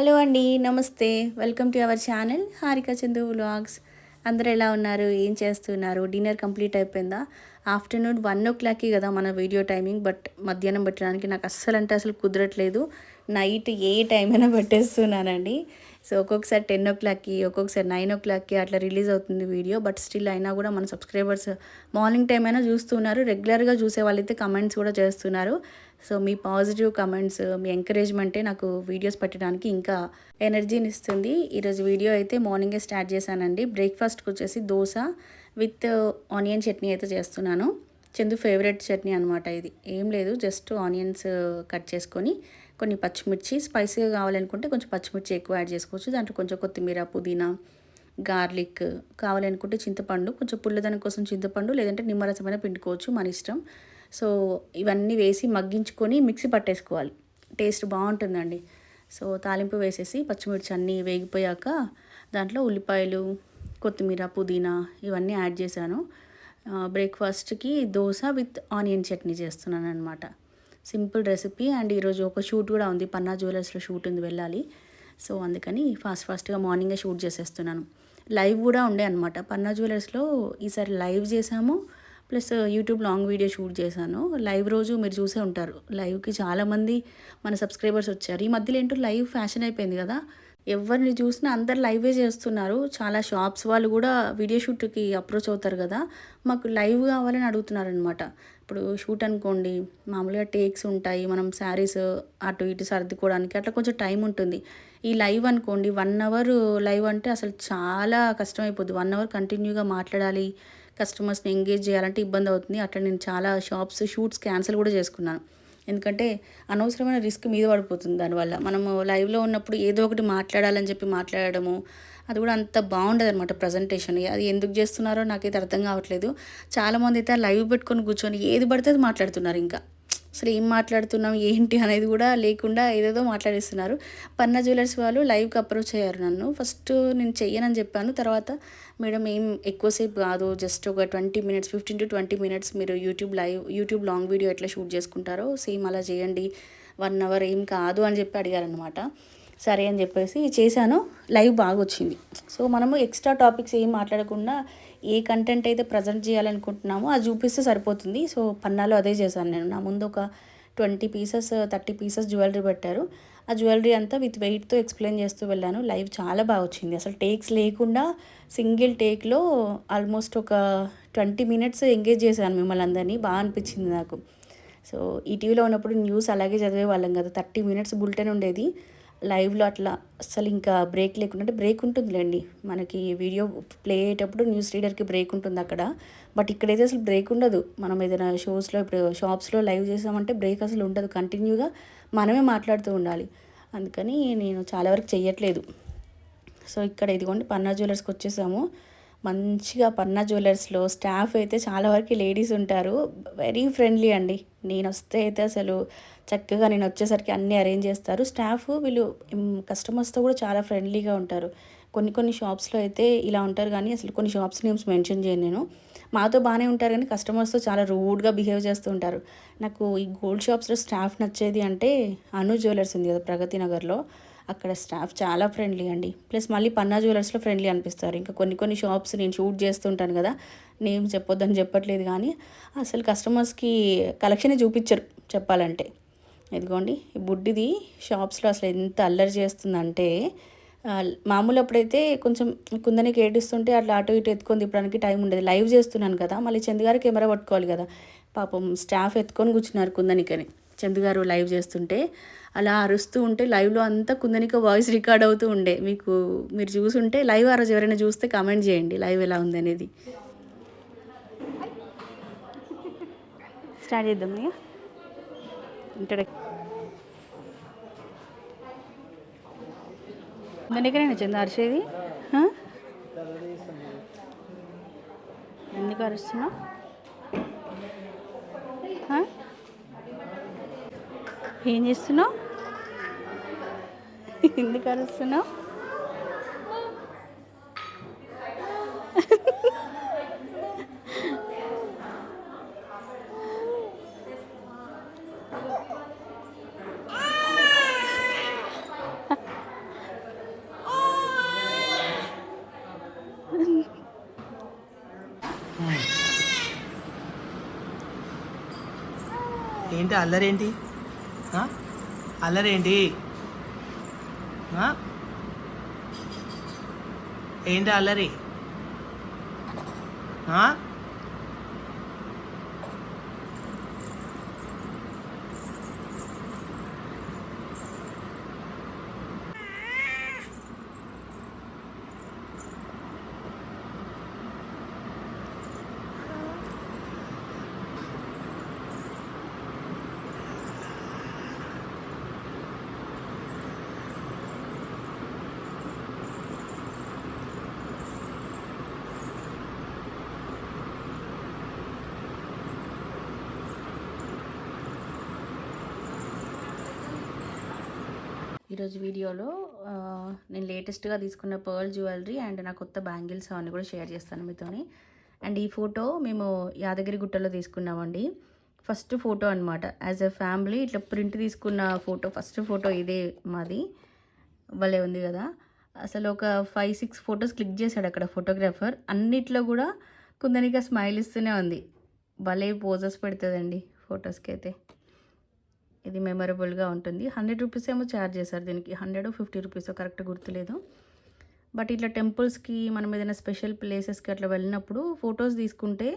Hello అండి నమస్తే. Welcome to our channel Harika Chandu vlogs. అందరూ ఎలా ఉన్నారు? ఏం చేస్తున్నారు? డిన్నర్ కంప్లీట్ అయిపోయిందా? ఆఫ్టర్నూన్ వన్ ఓ క్లాక్కి కదా మన వీడియో టైమింగ్ బట్ మధ్యాహ్నం పెట్టడానికి నాకు అస్సలు అంటే అసలు కుదరట్లేదు. నైట్ ఏ టైం అయినా పట్టేస్తున్నానండి. సో ఒక్కొక్కసారి టెన్ ఓ క్లాక్కి ఒక్కొక్కసారి నైన్ ఓ క్లాక్కి అట్లా రిలీజ్ అవుతుంది వీడియో. బట్ స్టిల్ అయినా కూడా మన సబ్స్క్రైబర్స్ మార్నింగ్ టైం అయినా చూస్తున్నారు. రెగ్యులర్గా చూసే వాళ్ళైతే కమెంట్స్ కూడా చేస్తున్నారు. సో మీ పాజిటివ్ కమెంట్స్ మీ ఎంకరేజ్మెంటే నాకు వీడియోస్ పెట్టడానికి ఇంకా ఎనర్జీని ఇస్తుంది ఈరోజు వీడియో అయితే మార్నింగే స్టార్ట్ చేశానండి. బ్రేక్ఫాస్ట్కి వచ్చేసి దోశ విత్ ఆనియన్ చట్నీ అయితే చేస్తున్నాను. చందు ఫేవరెట్ చట్నీ అనమాట ఇది. ఏం లేదు జస్ట్ ఆనియన్స్ కట్ చేసుకొని కొన్ని పచ్చిమిర్చి స్పైసీగా కావాలనుకుంటే కొంచెం పచ్చిమిర్చి ఎక్కువ యాడ్ చేసుకోవచ్చు. దాంట్లో కొంచెం కొత్తిమీర పుదీనా గార్లిక్ కావాలనుకుంటే చింతపండు కొంచెం పుల్లదనం కోసం చింతపండు లేదంటే నిమ్మరసమైన పిండుకోవచ్చు మన ఇష్టం. సో ఇవన్నీ వేసి మగ్గించుకొని మిక్సీ పట్టేసుకోవాలి. టేస్ట్ బాగుంటుందండి. సో తాలింపు వేసేసి పచ్చిమిర్చి అన్నీ వేగిపోయాక దాంట్లో ఉల్లిపాయలు కొత్తిమీర పుదీనా ఇవన్నీ యాడ్ చేశాను. బ్రేక్ఫాస్ట్కి దోశ విత్ ఆనియన్ చట్నీ చేస్తున్నాను అనమాట సింపుల్ రెసిపీ అండ్ ఈరోజు ఒక షూట్ కూడా ఉంది. పన్నా జ్యువెలర్స్లో షూట్ ఉంది వెళ్ళాలి. సో అందుకని ఫాస్ట్ ఫాస్ట్గా మార్నింగే షూట్ చేసేస్తున్నాను. లైవ్ కూడా ఉండే అనమాట పన్నా జ్యువెలర్స్లో ఈసారి లైవ్ చేసాము plus YouTube long video shoot చేశాను. లైవ్ రోజు మీరు చూసే ఉంటారు. లైవ్కి చాలామంది మన సబ్స్క్రైబర్స్ వచ్చారు. ఈ మధ్యలో ఏంటో లైవ్ ఫ్యాషన్ అయిపోయింది కదా. ఎవరిని చూసినా అందరు లైవే చేస్తున్నారు. చాలా షాప్స్ వాళ్ళు కూడా వీడియో షూట్కి అప్రోచ్ అవుతారు కదా. మాకు లైవ్ కావాలని అడుగుతున్నారు అనమాట ఇప్పుడు షూట్ అనుకోండి మామూలుగా టేక్స్ ఉంటాయి మనం శారీస్ అటు ఇటు సర్దుకోవడానికి అట్లా కొంచెం టైం ఉంటుంది. ఈ లైవ్ అనుకోండి వన్ అవర్ లైవ్ అంటే అసలు చాలా కష్టమైపోద్ది. వన్ అవర్ కంటిన్యూగా మాట్లాడాలి కస్టమర్స్ని ఎంగేజ్ చేయాలంటే ఇబ్బంది అవుతుంది. అట్లా నేను చాలా షాప్స్ షూట్స్ క్యాన్సిల్ కూడా చేసుకున్నాను. ఎందుకంటే అనవసరమైన రిస్క్ మీద పడిపోతుంది దానివల్ల. మనము లైవ్లో ఉన్నప్పుడు ఏదో ఒకటి మాట్లాడాలని చెప్పి మాట్లాడడము అది కూడా అంత బాగుండదు అనమాట ప్రజెంటేషన్. అది ఎందుకు చేస్తున్నారో నాకైతే అర్థం కావట్లేదు. చాలామంది అయితే లైవ్ పెట్టుకొని కూర్చొని ఏది పడితే అది మాట్లాడుతున్నారు ఇంకా. అసలు ఏం మాట్లాడుతున్నాం ఏంటి అనేది కూడా లేకుండా ఏదేదో మాట్లాడిస్తున్నారు. పన్నా జ్యువెలర్స్ వాళ్ళు లైవ్కి అప్రోచ్ అయ్యారు నన్ను. ఫస్ట్ నేను చెయ్యనని చెప్పాను. తర్వాత మేడం ఏం ఎక్కువసేపు కాదు జస్ట్ ఒక twenty minutes fifteen to twenty minutes మీరు YouTube live YouTube long video ఎట్లా షూట్ చేసుకుంటారో సేమ్ అలా చేయండి. వన్ అవర్ ఏం కాదు అని చెప్పి అడిగారనమాట సరే అని చెప్పేసి చేశాను. లైవ్ బాగా వచ్చింది సో మనము ఎక్స్ట్రా టాపిక్స్ ఏం మాట్లాడకుండా ఏ కంటెంట్ అయితే ప్రజెంట్ చేయాలనుకుంటున్నామో అది చూపిస్తే సరిపోతుంది. సో పన్నాలో అదే చేశాను నేను. నా ముందు ఒక twenty pieces thirty pieces jewellery పెట్టారు. ఆ జ్యువెలరీ అంతా విత్ వెయిట్తో ఎక్స్ప్లెయిన్ చేస్తూ వెళ్ళాను. లైవ్ చాలా బాగా వచ్చింది. అసలు టేక్స్ లేకుండా సింగిల్ టేక్లో ఆల్మోస్ట్ ఒక ట్వంటీ మినిట్స్ ఎంగేజ్ చేశాను మిమ్మల్ని అందరినీ. బాగా అనిపించింది నాకు. సో ఈటీవీలో ఉన్నప్పుడు న్యూస్ అలాగే చదివే వాళ్ళం కదా. థర్టీ మినిట్స్ బుల్టెన్ ఉండేది. లైవ్లో అట్లా అసలు ఇంకా బ్రేక్ లేకుండా అంటే బ్రేక్ ఉంటుందిలేండి. మనకి వీడియో ప్లే అయ్యేటప్పుడు న్యూస్ రీడర్కి బ్రేక్ ఉంటుంది అక్కడ. బట్ ఇక్కడైతే అసలు బ్రేక్ ఉండదు. మనం ఏదైనా షోస్లో ఇప్పుడు షాప్స్లో లైవ్ చేసామంటే బ్రేక్ అసలు ఉండదు. కంటిన్యూగా మనమే మాట్లాడుతూ ఉండాలి. అందుకని నేను చాలా వరకు చెయ్యట్లేదు. సో ఇక్కడ ఇదిగోండి పన్నా జ్యువెలర్స్కి వచ్చేసాము. మంచిగా పన్నా జ్యువెలర్స్లో స్టాఫ్ అయితే చాలా వరకు లేడీస్ ఉంటారు. వెరీ ఫ్రెండ్లీ అండి. నేను వస్తే అయితే అసలు చక్కగా నేను వచ్చేసరికి అన్నీ అరేంజ్ చేస్తారు. స్టాఫ్ వీళ్ళు కస్టమర్స్తో కూడా చాలా ఫ్రెండ్లీగా ఉంటారు. కొన్ని కొన్ని షాప్స్లో అయితే ఇలా ఉంటారు కానీ అసలు కొన్ని షాప్స్ నేమ్స్ మెన్షన్ చేయను నేను. మాతో బాగానే ఉంటారు కానీ కస్టమర్స్తో చాలా రూడ్గా బిహేవ్ చేస్తూ ఉంటారు. నాకు ఈ గోల్డ్ షాప్స్లో స్టాఫ్ నచ్చేది అంటే అను జ్యువెలర్స్ ఉంది కదా ప్రగతి నగర్లో. అక్కడ స్టాఫ్ చాలా ఫ్రెండ్లీ అండి. ప్లస్ మళ్ళీ పన్నా జ్యువెలర్స్లో ఫ్రెండ్లీ అనిపిస్తారు. ఇంకా కొన్ని కొన్ని షాప్స్ నేను షూట్ చేస్తుంటాను కదా నేమ్ చెప్పొద్దని చెప్పట్లేదు కానీ అసలు కస్టమర్స్కి కలెక్షనే చూపించరు చెప్పాలంటే. ఇదిగోండి ఈ బుడ్డిది షాప్స్లో అసలు ఎంత అల్లరి చేస్తుందంటే మామూలు అప్పుడైతే కొంచెం కుందనికి ఏడుస్తుంటే అట్లా అటు ఇటు ఎత్తుకొని తిప్పడానికి టైం ఉండేది. లైవ్ చేస్తున్నాను కదా మళ్ళీ చందుగారు కెమెరా పట్టుకోవాలి కదా. పాపం స్టాఫ్ ఎత్తుకొని కూర్చున్నారు కుందనికని. చందుగారు లైవ్ చేస్తుంటే అలా అరుస్తూ ఉంటే లైవ్లో అంతా కుందనిక వాయిస్ రికార్డ్ అవుతూ ఉండే. మీకు మీరు చూసుంటే లైవ్ ఆ రోజు ఎవరైనా చూస్తే కమెంట్ చేయండి లైవ్ ఎలా ఉంది అనేది. స్టార్ట్ చేద్దాం ఇక ఇంట్రడక్ కుందనికనే అరిసేది ఎందుకు అరుస్తున్నావు ఏం చేస్తున్నావు? ఎందుకు అరుస్తున్నావు? ఏంటి అల్లరేంటి? అల్లరేంటి? ఏంటి అల్లరి? ఈరోజు వీడియోలో నేను లేటెస్ట్గా తీసుకున్న పర్ల్ జ్యువెలరీ అండ్ నా కొత్త బ్యాంగిల్స్ అవన్నీ కూడా షేర్ చేస్తాను మీతోని. అండ్ ఈ ఫోటో మేము యాదగిరి గుట్టలో తీసుకున్నామండి. ఫస్ట్ ఫోటో అనమాట యాజ్ ఎ ఫ్యామిలీ ఇట్లా ప్రింట్ తీసుకున్న ఫోటో ఫస్ట్ ఫోటో ఇదే మాది. భలే ఉంది కదా. అసలు ఒక ఫైవ్ సిక్స్ ఫొటోస్ క్లిక్ చేశాడు అక్కడ ఫోటోగ్రాఫర్. అన్నిట్లో కూడా కుందనిక స్మైల్ ఇస్తూనే ఉంది. భలే పోజెస్ పెడుతుందండి ఫొటోస్కి అయితే ఇది మెమరబుల్గా ఉంటుంది. హండ్రెడ్ రూపీస్ ఏమో ఛార్జ్ చేశారు దీనికి. హండ్రెడ్ ఫిఫ్టీ రూపీస్ కరెక్ట్ గుర్తులేదు. బట్ ఇట్లా టెంపుల్స్కి మనం ఏదైనా స్పెషల్ ప్లేసెస్కి అట్లా వెళ్ళినప్పుడు ఫొటోస్ తీసుకుంటే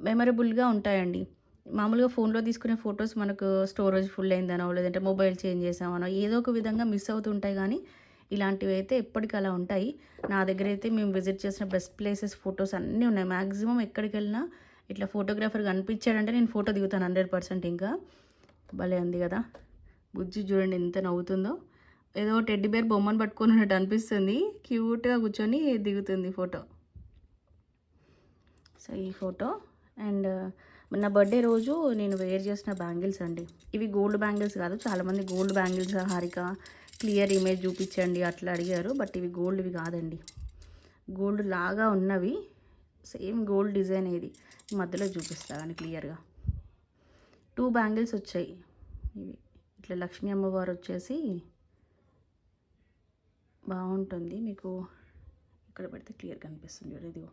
మెమరబుల్గా ఉంటాయండి. మామూలుగా ఫోన్లో తీసుకునే ఫొటోస్ మనకు స్టోరేజ్ ఫుల్ అయిందనో లేదంటే మొబైల్ చేంజ్ చేసామనో ఏదో ఒక విధంగా మిస్ అవుతుంటాయి కానీ ఇలాంటివి అయితే ఎప్పటికీ అలా ఉంటాయి. నా దగ్గర అయితే మేము విజిట్ చేసిన బెస్ట్ ప్లేసెస్ ఫొటోస్ అన్నీ ఉన్నాయి. మ్యాక్సిమం ఎక్కడికి వెళ్ళినా ఇట్లా ఫోటోగ్రాఫర్ కనిపించాడంటే నేను ఫోటో దిగుతాను హండ్రెడ్ పర్సెంట్ ఇంకా. భలే ఉంది కదా. బుజ్జి చూడండి ఎంత నవ్వుతుందో. ఏదో టెడ్డి బేర్ బొమ్మను పట్టుకొని ఉన్నట్టు అనిపిస్తుంది. క్యూట్గా కూర్చొని దిగుతుంది ఫోటో. సో ఈ ఫోటో అండ్ నా బర్త్డే రోజు నేను వేర్ చేసిన బ్యాంగిల్స్ అండి. ఇవి గోల్డ్ బ్యాంగిల్స్ కాదు చాలామంది gold bangles Harika clear image చూపించండి అట్లా అడిగారు. బట్ ఇవి గోల్డ్వి కాదండి. గోల్డ్ లాగా ఉన్నవి. సేమ్ గోల్డ్ డిజైన్ ఇది మధ్యలో చూపిస్తా కానీ క్లియర్గా. టూ బ్యాంగిల్స్ వచ్చాయి. ఇవి ఇట్లా లక్ష్మీ అమ్మవారు వచ్చేసి బాగుంటుంది. మీకు ఇక్కడ పెడితే క్లియర్ కనిపిస్తుంది చూడు ఇదిగో.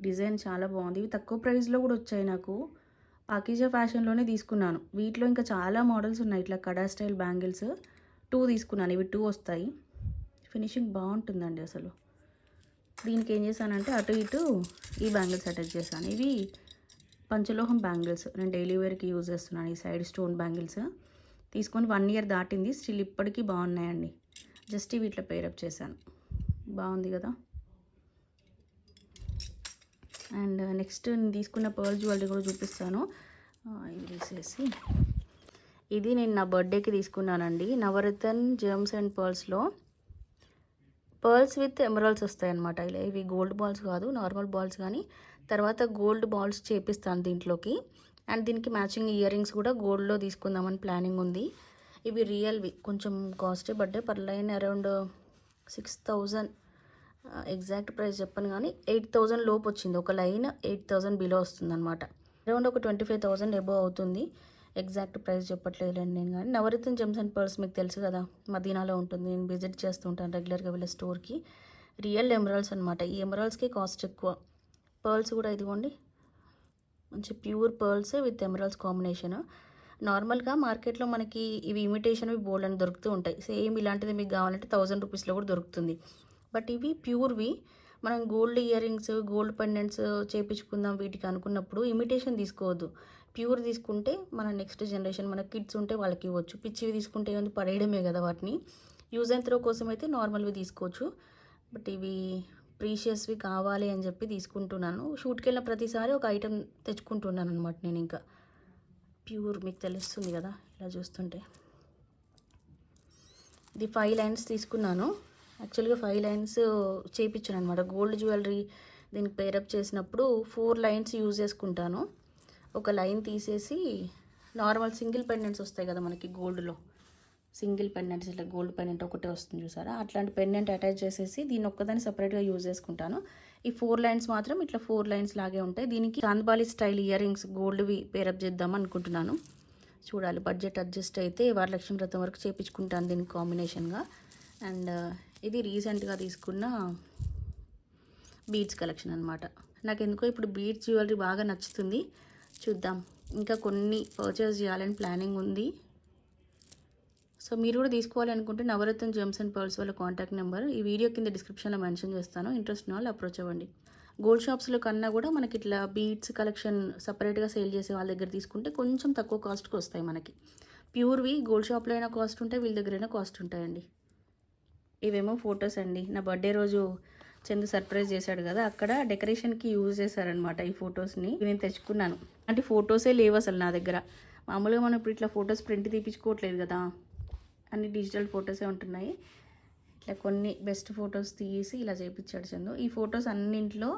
డిజైన్ చాలా బాగుంది. ఇవి తక్కువ ప్రైస్లో కూడా వచ్చాయి నాకు. పాకీజా ఫ్యాషన్లోనే తీసుకున్నాను. వీటిలో ఇంకా చాలా మోడల్స్ ఉన్నాయి. ఇట్లా కడా స్టైల్ బ్యాంగిల్స్ టూ తీసుకున్నాను. ఇవి టూ వస్తాయి. ఫినిషింగ్ బాగుంటుందండి అసలు. దీనికి ఏం చేశానంటే అటు ఇటు ఈ బ్యాంగిల్స్ అటాచ్ చేశాను. ఇవి పంచలోహం బ్యాంగిల్స్. నేను డైలీ వేర్కి యూజ్ చేస్తున్నాను ఈ సైడ్ స్టోన్ బ్యాంగిల్స్. తీసుకొని వన్ ఇయర్ దాటింది. స్టిల్ ఇప్పటికీ బాగున్నాయండి. జస్ట్ ఇవి ఇట్లా పేరప్ చేశాను. బాగుంది కదా? అండ్ నెక్స్ట్ నేను తీసుకున్న పర్ల్ జ్యువెలరీ కూడా చూపిస్తాను. ఆ, ఇవి తీసేసి. ఇది నేను నా బర్త్డేకి తీసుకున్నానండి. నవరత్న్ జెమ్స్ అండ్ పర్ల్స్లో. పర్ల్స్ విత్ ఎమరాల్స్ వస్తాయి అనమాట ఇలా ఇవి గోల్డ్ బాల్స్ కాదు నార్మల్ బాల్స్ కానీ తర్వాత గోల్డ్ బాల్స్ చేపిస్తాను దీంట్లోకి. అండ్ దీనికి మ్యాచింగ్ ఇయర్ రింగ్స్ కూడా గోల్డ్లో తీసుకుందామని ప్లానింగ్ ఉంది. ఇవి రియల్వి. కొంచెం కాస్ట్లీ పడ్డాయి per line around six thousand. Exact price చెప్పను కానీ ఎయిట్ థౌజండ్ లోపు వచ్చింది. ఒక లైన్ ఎయిట్ థౌజండ్ బిలో వస్తుంది అనమాట అరౌండ్ ఒక ట్వంటీ ఫైవ్ థౌజండ్ ఎబో అవుతుంది. ఎగ్జాక్ట్ ప్రైస్ చెప్పట్లేదులేండి నేను కానీ. నవరత్న జెమ్స్ అండ్ పర్స్ మీకు తెలుసు కదా మదీనాలో ఉంటుంది. నేను విజిట్ చేస్తుంటాను రెగ్యులర్గా వెళ్ళే స్టోర్కి. రియల్ ఎమరాల్స్ అనమాట ఈ ఎమరాల్స్కి కాస్ట్ ఎక్కువ. పర్ల్స్ కూడా ఇదిగోండి. మంచి pure pearls with emeralds combination. నార్మల్గా మార్కెట్లో మనకి ఇవి ఇమిటేషన్ బోల్డ్ అని దొరుకుతూ ఉంటాయి. సేమ్ ఇలాంటిది మీకు కావాలంటే థౌజండ్ రూపీస్లో కూడా దొరుకుతుంది. బట్ ఇవి ప్యూర్వి. మనం gold ear rings gold pendants చేపించుకుందాం వీటికి అనుకున్నప్పుడు ఇమిటేషన్ తీసుకోవద్దు. ప్యూర్ తీసుకుంటే మన నెక్స్ట్ జనరేషన్ మన కిడ్స్ ఉంటే వాళ్ళకి ఇవ్వచ్చు. పిచ్చివి తీసుకుంటే ఏమైంది? పడేయడమే కదా వాటిని. యూజ్ అండ్ త్రో కోసం అయితే నార్మల్వి తీసుకోవచ్చు. బట్ ఇవి ప్రీషియస్వి కావాలి అని చెప్పి తీసుకుంటున్నాను. షూట్కి వెళ్ళిన ప్రతిసారి ఒక ఐటెం తెచ్చుకుంటున్నాను అనమాట నేను ఇంకా. ప్యూర్ మీకు తెలుస్తుంది కదా ఇలా చూస్తుంటే. ఇది ఫైవ్ లైన్స్ తీసుకున్నాను. యాక్చువల్గా ఫైవ్ లైన్స్ చేయించాను అనమాట గోల్డ్ జ్యువెలరీ దీనికి పేరప్ చేసినప్పుడు ఫోర్ లైన్స్ యూజ్ చేసుకుంటాను. ఒక లైన్ తీసేసి నార్మల్ సింగిల్ పెండెంట్స్ వస్తాయి కదా మనకి గోల్డ్లో. సింగిల్ పెండెంట్స్ ఇట్లా గోల్డ్ పెండెంట్ ఒకటే వస్తుంది చూసారా? అట్లాంటి పెండెంట్ అటాచ్ చేసేసి దీన్ని ఒక్కదాన్ని సపరేట్గా యూజ్ చేసుకుంటాను. ఈ ఫోర్ లైన్స్ మాత్రం ఇట్లా ఫోర్ లైన్స్ లాగే ఉంటాయి. దీనికి చాందబాలి స్టైల్ ఇయర్ రింగ్స్ గోల్డ్వి పేరప్ చేద్దాం అనుకుంటున్నాను. చూడాలి బడ్జెట్ అడ్జస్ట్ అయితే వరలక్ష్మి వ్రతం వరకు చేపించుకుంటాను దీని కాంబినేషన్గా అండ్ uh, ఇది రీసెంట్గా తీసుకున్న బీడ్స్ కలెక్షన్ అనమాట నాకు ఎందుకో ఇప్పుడు బీడ్స్ జ్యువెలరీ బాగా నచ్చుతుంది. చూద్దాం. ఇంకా కొన్ని పర్చేస్ చేయాలని ప్లానింగ్ ఉంది. సో మీరు కూడా తీసుకోవాలి అనుకుంటే నవరత్న జెమ్స్ అండ్ పర్ల్స్ వాళ్ళ కాంటాక్ట్ నెంబర్ ఈ వీడియో కింద డిస్క్రిప్షన్లో మెన్షన్ చేస్తాను. ఇంట్రెస్ట్ ఉన్న వాళ్ళు అప్రోచ్ అవ్వండి. గోల్డ్ షాప్స్లో కన్నా కూడా మనకి ఇట్లా బీట్స్ కలెక్షన్ సపరేట్గా సేల్ చేసే వాళ్ళ దగ్గర తీసుకుంటే కొంచెం తక్కువ కాస్ట్కి వస్తాయి మనకి. ప్యూర్వి గోల్డ్ షాప్లో అయినా కాస్ట్ ఉంటాయి వీళ్ళ దగ్గర అయినా కాస్ట్ ఉంటాయండి. ఇవేమో ఫొటోస్ అండి. నా బర్త్డే రోజు చందు సర్ప్రైజ్ చేశాడు కదా అక్కడ డెకరేషన్కి యూజ్ చేశారనమాట ఈ ఫొటోస్ని నేను తెచ్చుకున్నాను. అంటే ఫొటోసే లేవు అసలు నా దగ్గర. మామూలుగా మనం ఇప్పుడు ఇట్లా ఫొటోస్ ప్రింట్ తీపించుకోవట్లేదు కదా. అన్ని డిజిటల్ ఫొటోసే ఉంటున్నాయి. ఇట్లా కొన్ని బెస్ట్ ఫొటోస్ తీసి ఇలా చేయించాడు చందు. ఈ ఫొటోస్ అన్నింటిలో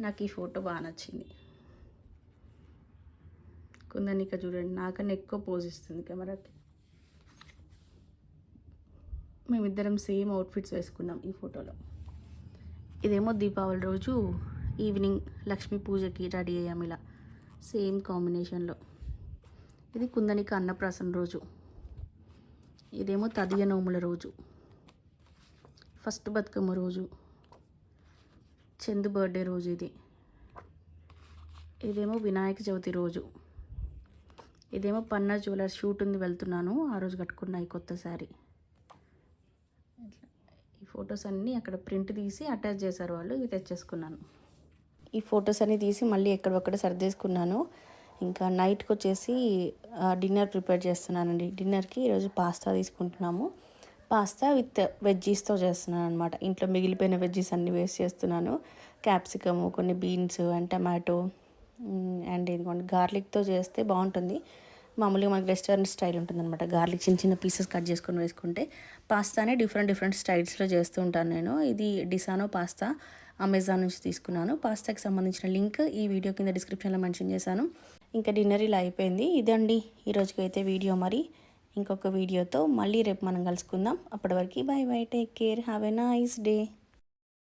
నాకు ఈ ఫోటో బాగా నచ్చింది. కుందనిక చూడండి నాకన్నా ఎక్కువ పోజ్ ఇస్తుంది కెమెరాకి. మేమిద్దరం సేమ్ అవుట్ఫిట్స్ వేసుకున్నాం ఈ ఫోటోలో. ఇదేమో దీపావళి రోజు ఈవినింగ్ లక్ష్మీ పూజకి రెడీ అయ్యాము ఇలా. సేమ్ కాంబినేషన్లో ఇది కుందనిక అన్నప్రాసన రోజు. ఇదేమో తదియ నోముల రోజు. ఫస్ట్ బతుకమ్మ రోజు. చందు బర్త్డే రోజు ఇది. ఇదేమో వినాయక చవితి రోజు. ఇదేమో పన్నా జ్యువెలర్ షూట్ ఉంది వెళ్తున్నాను ఆ రోజు కట్టుకున్నాయి కొత్త సారీ ఈ ఫొటోస్ అన్నీ అక్కడ ప్రింట్ తీసి అటాచ్ చేశారు వాళ్ళు ఇవి తెచ్చేసుకున్నాను. ఈ ఫొటోస్ అన్ని తీసి మళ్ళీ ఎక్కడొక్కడ సర్దేసుకున్నాను. ఇంకా నైట్కి వచ్చేసి డిన్నర్ ప్రిపేర్ చేస్తున్నానండి. డిన్నర్కి ఈరోజు పాస్తా తీసుకుంటున్నాము. పాస్తా విత్ వెజ్జీస్తో చేస్తున్నాను అనమాట ఇంట్లో మిగిలిపోయిన వెజ్జీస్ అన్ని వేస్ట్ చేస్తున్నాను. క్యాప్సికము కొన్ని బీన్స్ అండ్ టమాటో అండ్ ఇదిగోండి గార్లిక్తో చేస్తే బాగుంటుంది. మామూలుగా మనకి రెస్టారెంట్ స్టైల్ ఉంటుంది అనమాట గార్లిక్ చిన్న చిన్న పీసెస్ కట్ చేసుకొని వేసుకుంటే పాస్తానే డిఫరెంట్ డిఫరెంట్ స్టైల్స్లో చేస్తూ ఉంటాను నేను. ఇది డిసానో పాస్తా. అమెజాన్ నుంచి తీసుకున్నాను. పాస్తాకి సంబంధించిన లింక్ ఈ వీడియో కింద డిస్క్రిప్షన్లో మెన్షన్ చేశాను. ఇంకా డిన్నర్ ఇలా అయిపోయింది. ఇదండి ఈరోజుకి అయితే వీడియో మరి. ఇంకొక వీడియోతో మళ్ళీ రేపు మనం కలుసుకుందాం. అప్పటి వరకు bye bye take care have a nice day.